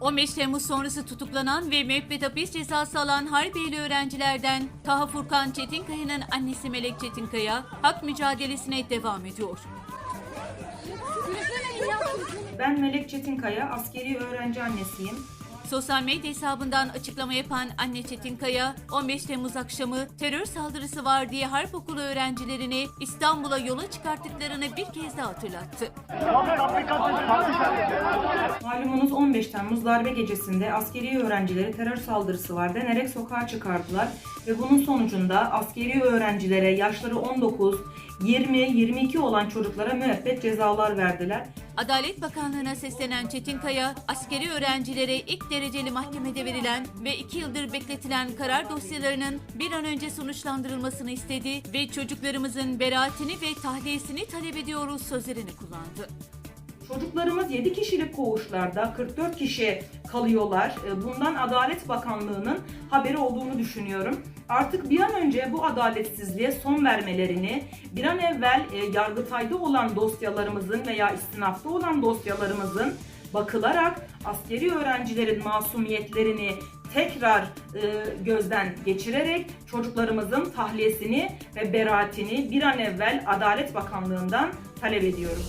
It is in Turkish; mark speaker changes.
Speaker 1: 15 Temmuz sonrası tutuklanan ve müebbet hapis cezası alan Harbiyeli öğrencilerden Taha Furkan Çetinkaya'nın annesi Melek Çetinkaya hak mücadelesine devam ediyor.
Speaker 2: Ben Melek Çetinkaya, askeri öğrenci annesiyim.
Speaker 1: Sosyal medya hesabından açıklama yapan anne Çetinkaya, 15 Temmuz akşamı terör saldırısı var diye harp okulu öğrencilerini İstanbul'a yola çıkarttıklarını bir kez daha hatırlattı.
Speaker 2: Malumunuz 15 Temmuz darbe gecesinde askeri öğrencileri terör saldırısı var denerek sokağa çıkardılar ve bunun sonucunda askeri öğrencilere yaşları 19, 20, 22 olan çocuklara müebbet cezalar verdiler.
Speaker 1: Adalet Bakanlığı'na seslenen Çetinkaya, askeri öğrencilere ilk dereceli mahkemede verilen ve iki yıldır bekletilen karar dosyalarının bir an önce sonuçlandırılmasını istedi ve çocuklarımızın beraatini ve tahliyesini talep ediyoruz sözlerini kullandı.
Speaker 2: Çocuklarımız 7 kişilik koğuşlarda 44 kişi kalıyorlar. E, Bundan Adalet Bakanlığı'nın haberi olduğunu düşünüyorum. Artık bir an önce bu adaletsizliğe son vermelerini, bir an evvel e, Yargıtay'da olan dosyalarımızın veya istinafta olan dosyalarımızın bakılarak askeri öğrencilerin masumiyetlerini tekrar e, gözden geçirerek çocuklarımızın tahliyesini ve beraatini bir an evvel Adalet Bakanlığı'ndan talep ediyorum.